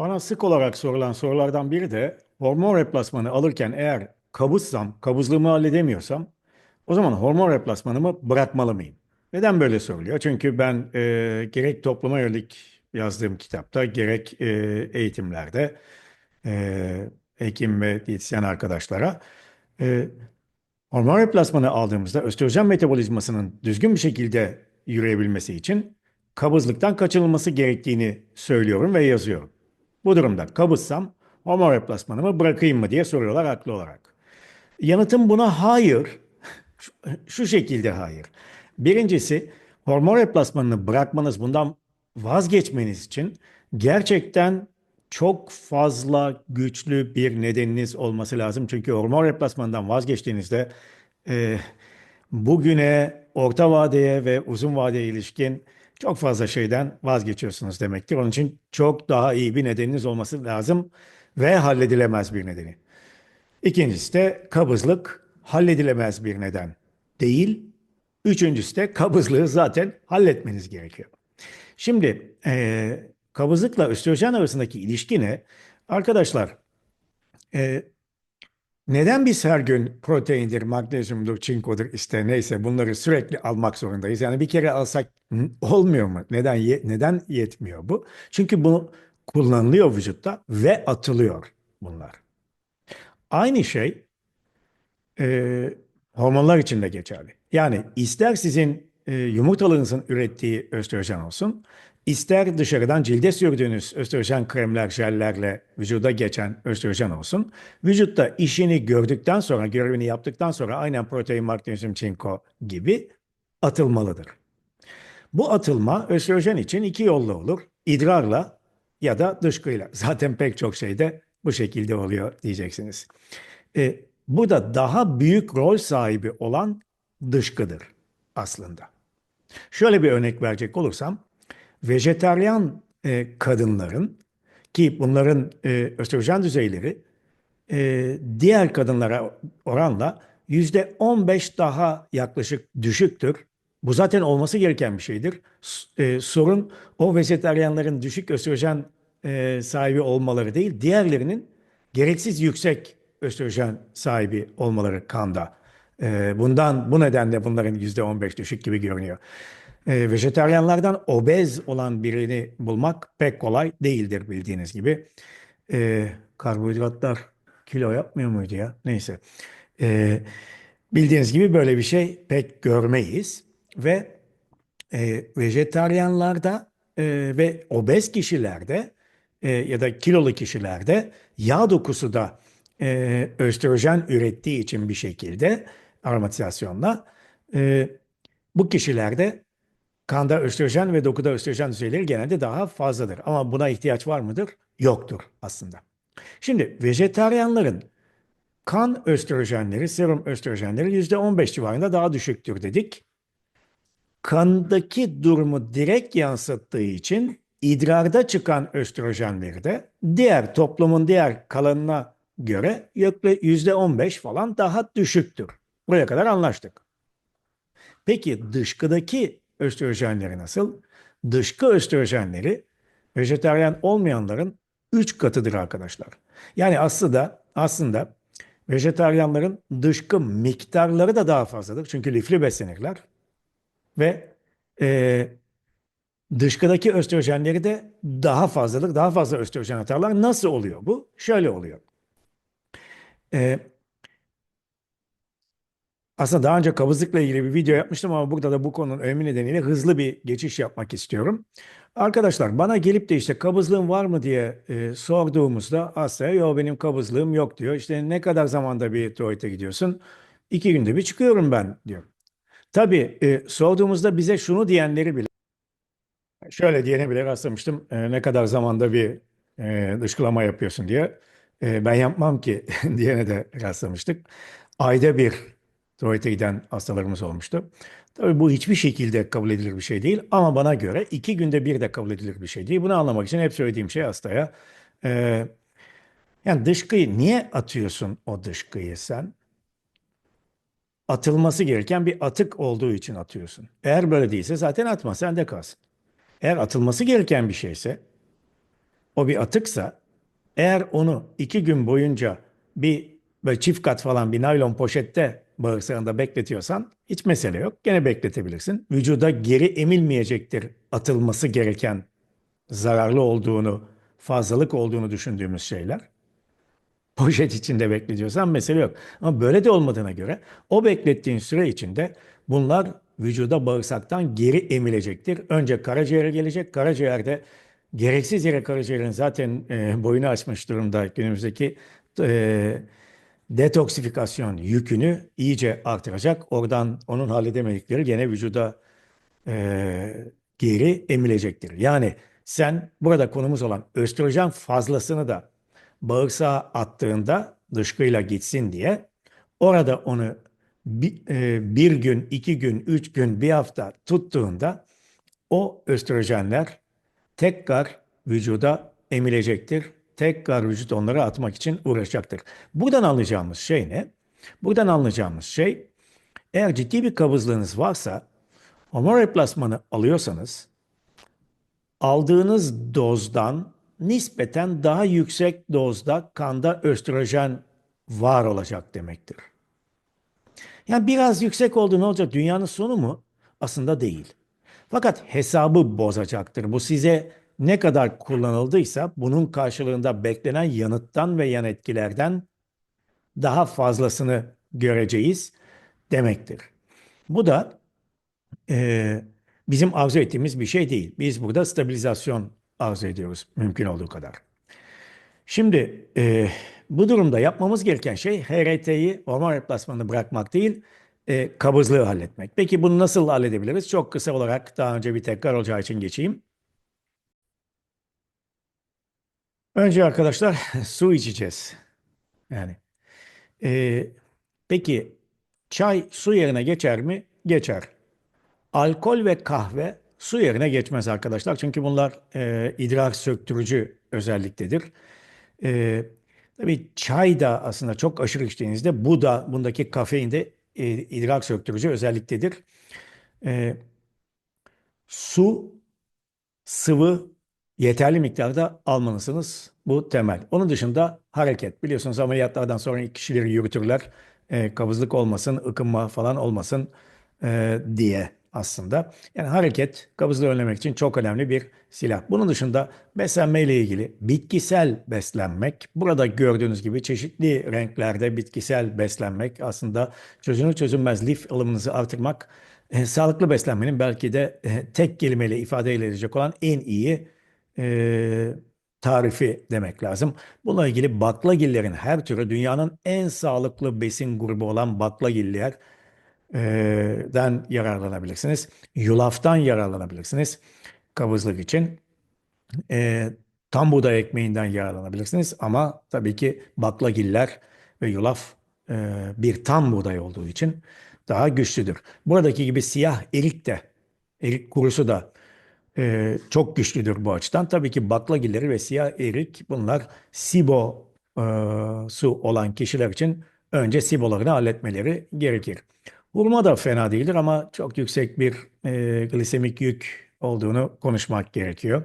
Bana sık olarak sorulan sorulardan biri de hormon replasmanı alırken eğer kabızsam, kabızlığımı halledemiyorsam o zaman hormon replasmanımı bırakmalı mıyım? Neden böyle soruluyor? Çünkü ben e, gerek topluma yönelik yazdığım kitapta gerek e, eğitimlerde e, hekim ve diyetisyen arkadaşlara e, hormon replasmanı aldığımızda östrojen metabolizmasının düzgün bir şekilde yürüyebilmesi için kabızlıktan kaçınılması gerektiğini söylüyorum ve yazıyorum. Bu durumda kabızsam hormon replasmanımı bırakayım mı diye soruyorlar haklı olarak. Yanıtım buna hayır. Şu şekilde hayır. Birincisi hormon replasmanını bırakmanız, bundan vazgeçmeniz için gerçekten çok fazla güçlü bir nedeniniz olması lazım. Çünkü hormon replasmanından vazgeçtiğinizde e, bugüne, orta vadeye ve uzun vadeye ilişkin çok fazla şeyden vazgeçiyorsunuz demektir. Onun için çok daha iyi bir nedeniniz olması lazım ve halledilemez bir nedeni. İkincisi de kabızlık halledilemez bir neden değil. Üçüncüsü de kabızlığı zaten halletmeniz gerekiyor. Şimdi e, kabızlıkla östrojen arasındaki ilişki ne? Arkadaşlar e, neden biz her gün proteindir, magnezyumdur, çinkodur işte neyse bunları sürekli almak zorundayız? Yani bir kere alsak olmuyor mu? Neden ye- neden yetmiyor bu? Çünkü bu kullanılıyor vücutta ve atılıyor bunlar. Aynı şey e, hormonlar için de geçerli. Yani ister sizin e, yumurtalığınızın ürettiği östrojen olsun, ister dışarıdan cilde sürdüğünüz östrojen kremler, jellerle vücuda geçen östrojen olsun, vücutta işini gördükten sonra, görevini yaptıktan sonra aynen protein, magnezyum, çinko gibi atılmalıdır. Bu atılma östrojen için iki yolla olur. İdrarla ya da dışkıyla. Zaten pek çok şeyde bu şekilde oluyor diyeceksiniz. E, bu da daha büyük rol sahibi olan dışkıdır aslında. Şöyle bir örnek verecek olursam, vejetaryen e, kadınların ki bunların e, östrojen düzeyleri e, diğer kadınlara oranla yüzde 15 daha yaklaşık düşüktür. Bu zaten olması gereken bir şeydir. E, sorun o vejetaryenlerin düşük östrojen e, sahibi olmaları değil, diğerlerinin gereksiz yüksek östrojen sahibi olmaları kanda. E, bundan bu nedenle bunların yüzde 15 düşük gibi görünüyor. E, vejetaryenlerden obez olan birini bulmak pek kolay değildir bildiğiniz gibi. E, karbonhidratlar kilo yapmıyor muydu ya? Neyse. Bildiğiniz gibi böyle bir şey pek görmeyiz ve e, vejetaryenlarda e, ve obez kişilerde e, ya da kilolu kişilerde yağ dokusu da e, östrojen ürettiği için bir şekilde aromatizasyonla e, bu kişilerde kanda östrojen ve dokuda östrojen düzeyleri genelde daha fazladır. Ama buna ihtiyaç var mıdır? Yoktur aslında. Şimdi vejetaryenlerin kan östrojenleri, serum östrojenleri %15 civarında daha düşüktür dedik kandaki durumu direkt yansıttığı için idrarda çıkan östrojenleri de diğer toplumun diğer kalanına göre yüzde 15 falan daha düşüktür. Buraya kadar anlaştık. Peki dışkıdaki östrojenleri nasıl? Dışkı östrojenleri vejetaryen olmayanların 3 katıdır arkadaşlar. Yani aslında aslında vejetaryenlerin dışkı miktarları da daha fazladır. Çünkü lifli beslenirler ve e, dışkıdaki östrojenleri de daha fazladır. Daha fazla östrojen atarlar. Nasıl oluyor bu? Şöyle oluyor. E, aslında daha önce kabızlıkla ilgili bir video yapmıştım ama burada da bu konunun önemi nedeniyle hızlı bir geçiş yapmak istiyorum. Arkadaşlar bana gelip de işte kabızlığım var mı diye e, sorduğumuzda Asya yok benim kabızlığım yok diyor. İşte ne kadar zamanda bir tuvalete gidiyorsun? İki günde bir çıkıyorum ben diyor. Tabii e, sorduğumuzda bize şunu diyenleri bile şöyle diyene bile rastlamıştım. E, ne kadar zamanda bir e, dışkılama yapıyorsun diye. E, ben yapmam ki diyene de rastlamıştık. Ayda bir tuvalete giden hastalarımız olmuştu. Tabii bu hiçbir şekilde kabul edilir bir şey değil. Ama bana göre iki günde bir de kabul edilir bir şey değil. Bunu anlamak için hep söylediğim şey hastaya. E, yani dışkıyı niye atıyorsun o dışkıyı sen? Atılması gereken bir atık olduğu için atıyorsun. Eğer böyle değilse zaten atma, sende kalsın. Eğer atılması gereken bir şeyse o bir atıksa eğer onu iki gün boyunca bir böyle çift kat falan bir naylon poşette bağırsağında bekletiyorsan hiç mesele yok. Gene bekletebilirsin. Vücuda geri emilmeyecektir atılması gereken zararlı olduğunu, fazlalık olduğunu düşündüğümüz şeyler. Poşet içinde bekletiyorsan mesele yok. Ama böyle de olmadığına göre o beklettiğin süre içinde bunlar vücuda bağırsaktan geri emilecektir. Önce karaciğere gelecek. Karaciğerde gereksiz yere karaciğerin zaten e, boyunu açmış durumda günümüzdeki e, detoksifikasyon yükünü iyice artıracak. Oradan onun halledemedikleri gene vücuda e, geri emilecektir. Yani sen burada konumuz olan östrojen fazlasını da bağırsağa attığında dışkıyla gitsin diye orada onu bir, e, bir gün, iki gün, üç gün, bir hafta tuttuğunda o östrojenler tekrar vücuda emilecektir. Tekrar vücut onları atmak için uğraşacaktır. Buradan anlayacağımız şey ne? Buradan anlayacağımız şey eğer ciddi bir kabızlığınız varsa hormon replasmanı alıyorsanız aldığınız dozdan nispeten daha yüksek dozda kanda östrojen var olacak demektir. Yani biraz yüksek oldu ne olacak? Dünyanın sonu mu? Aslında değil. Fakat hesabı bozacaktır. Bu size ne kadar kullanıldıysa bunun karşılığında beklenen yanıttan ve yan etkilerden daha fazlasını göreceğiz demektir. Bu da e, bizim arzu ettiğimiz bir şey değil. Biz burada stabilizasyon arzu ediyoruz mümkün olduğu kadar. Şimdi e, bu durumda yapmamız gereken şey HRT'yi hormon replasmanını bırakmak değil, e, kabızlığı halletmek. Peki bunu nasıl halledebiliriz? Çok kısa olarak daha önce bir tekrar olacağı için geçeyim. Önce arkadaşlar su içeceğiz. Yani e, peki çay su yerine geçer mi? Geçer. Alkol ve kahve su yerine geçmez arkadaşlar. Çünkü bunlar e, idrar söktürücü özelliktedir. E, tabii çay da aslında çok aşırı içtiğinizde bu da bundaki kafein de e, idrar söktürücü özelliktedir. E, su, sıvı yeterli miktarda almalısınız. Bu temel. Onun dışında hareket. Biliyorsunuz ameliyatlardan sonra kişileri yürütürler. E, kabızlık olmasın, ıkınma falan olmasın e, diye aslında. Yani hareket kabızlığı önlemek için çok önemli bir silah. Bunun dışında beslenme ile ilgili bitkisel beslenmek, burada gördüğünüz gibi çeşitli renklerde bitkisel beslenmek aslında çözünür çözünmez lif alımınızı artırmak, e, sağlıklı beslenmenin belki de e, tek kelimeyle ifade edilecek olan en iyi e, tarifi demek lazım. Bununla ilgili baklagillerin her türü dünyanın en sağlıklı besin grubu olan baklagiller den yararlanabilirsiniz. Yulaftan yararlanabilirsiniz kabızlık için. E, tam buğday ekmeğinden yararlanabilirsiniz ama tabii ki baklagiller ve yulaf e, bir tam buğday olduğu için daha güçlüdür. Buradaki gibi siyah erik de, erik kurusu da e, çok güçlüdür bu açıdan. Tabii ki baklagilleri ve siyah erik bunlar SIBO e, su olan kişiler için önce SIBO'larını halletmeleri gerekir. Hurma da fena değildir ama çok yüksek bir e, glisemik yük olduğunu konuşmak gerekiyor.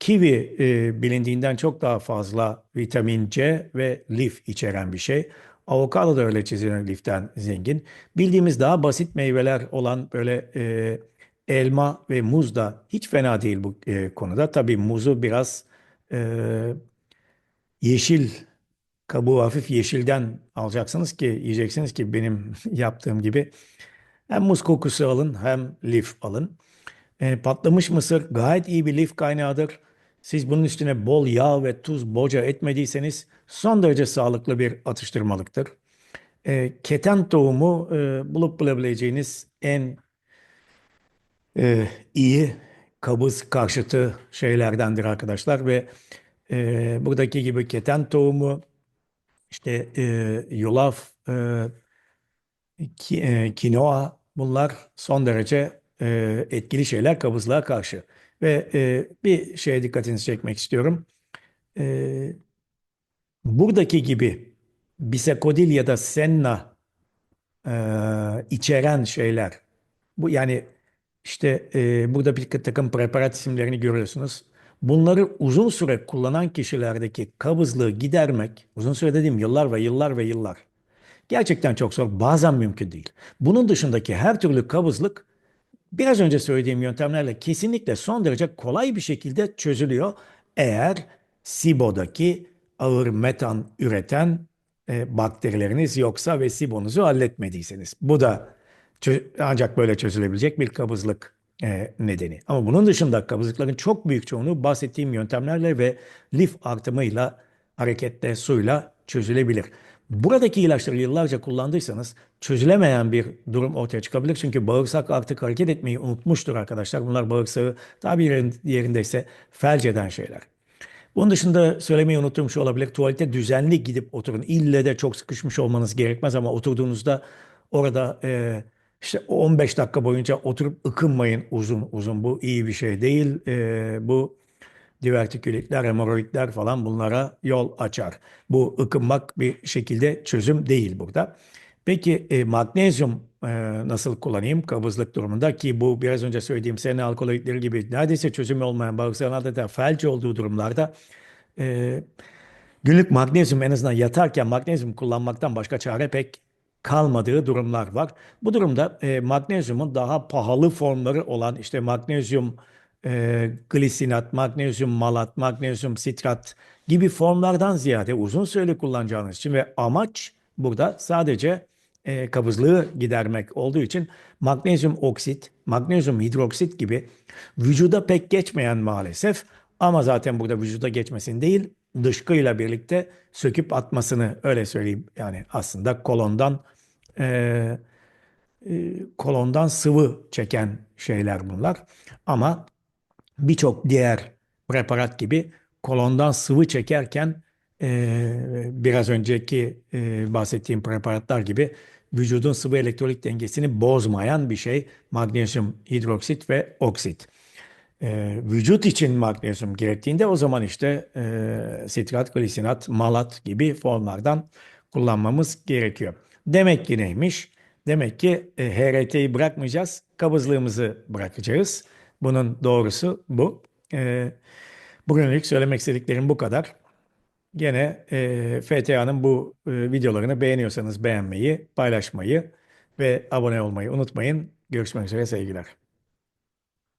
Kivi e, bilindiğinden çok daha fazla vitamin C ve lif içeren bir şey. Avokado da öyle çizilen liften zengin. Bildiğimiz daha basit meyveler olan böyle e, elma ve muz da hiç fena değil bu e, konuda. Tabii muzu biraz e, yeşil kabuğu hafif yeşilden alacaksınız ki yiyeceksiniz ki benim yaptığım gibi hem muz kokusu alın hem lif alın. E, patlamış mısır gayet iyi bir lif kaynağıdır. Siz bunun üstüne bol yağ ve tuz boca etmediyseniz son derece sağlıklı bir atıştırmalıktır. E, keten tohumu e, bulup bulabileceğiniz en e, iyi kabız karşıtı şeylerdendir arkadaşlar ve e, buradaki gibi keten tohumu işte e, yulaf, e, ki, e, kinoa bunlar son derece e, etkili şeyler kabızlığa karşı. Ve e, bir şeye dikkatinizi çekmek istiyorum. E, buradaki gibi bisekodil ya da senna e, içeren şeyler. Bu yani işte e, burada bir takım preparat isimlerini görüyorsunuz. Bunları uzun süre kullanan kişilerdeki kabızlığı gidermek, uzun süre dediğim yıllar ve yıllar ve yıllar. Gerçekten çok zor, bazen mümkün değil. Bunun dışındaki her türlü kabızlık biraz önce söylediğim yöntemlerle kesinlikle son derece kolay bir şekilde çözülüyor. Eğer SIBO'daki ağır metan üreten e, bakterileriniz yoksa ve SIBO'nuzu halletmediyseniz. Bu da ancak böyle çözülebilecek bir kabızlık e, nedeni. Ama bunun dışında kabızlıkların çok büyük çoğunluğu bahsettiğim yöntemlerle ve lif artımıyla, hareketle, suyla çözülebilir. Buradaki ilaçları yıllarca kullandıysanız çözülemeyen bir durum ortaya çıkabilir. Çünkü bağırsak artık hareket etmeyi unutmuştur arkadaşlar. Bunlar bağırsağı tabir yerindeyse felç eden şeyler. Bunun dışında söylemeyi unuttuğum şu olabilir. Tuvalete düzenli gidip oturun. İlle de çok sıkışmış olmanız gerekmez ama oturduğunuzda orada e, işte 15 dakika boyunca oturup ıkınmayın uzun uzun. Bu iyi bir şey değil. E, bu divertikülitler, hemoroidler falan bunlara yol açar. Bu ıkınmak bir şekilde çözüm değil burada. Peki e, magnezyum e, nasıl kullanayım kabızlık durumunda ki bu biraz önce söylediğim sene alkaloidleri gibi neredeyse çözümü olmayan bağırsağın adeta felç olduğu durumlarda e, günlük magnezyum en azından yatarken magnezyum kullanmaktan başka çare pek kalmadığı durumlar var. Bu durumda e, magnezyumun daha pahalı formları olan işte magnezyum e, glisinat, magnezyum malat, magnezyum sitrat gibi formlardan ziyade uzun süre kullanacağınız için ve amaç burada sadece e, kabızlığı gidermek olduğu için magnezyum oksit, magnezyum hidroksit gibi vücuda pek geçmeyen maalesef ama zaten burada vücuda geçmesin değil dışkıyla birlikte söküp atmasını öyle söyleyeyim. Yani aslında kolondan e, e, kolondan sıvı çeken şeyler bunlar. Ama birçok diğer preparat gibi kolondan sıvı çekerken e, biraz önceki e, bahsettiğim preparatlar gibi vücudun sıvı elektrolit dengesini bozmayan bir şey magnezyum hidroksit ve oksit. E, vücut için magnezyum gerektiğinde o zaman işte e, sitrat, glisinat, malat gibi formlardan kullanmamız gerekiyor. Demek ki neymiş? Demek ki e, HRT'yi bırakmayacağız, kabızlığımızı bırakacağız. Bunun doğrusu bu. E, bugünlük söylemek istediklerim bu kadar. Gene e, FTA'nın bu e, videolarını beğeniyorsanız beğenmeyi, paylaşmayı ve abone olmayı unutmayın. Görüşmek üzere sevgiler.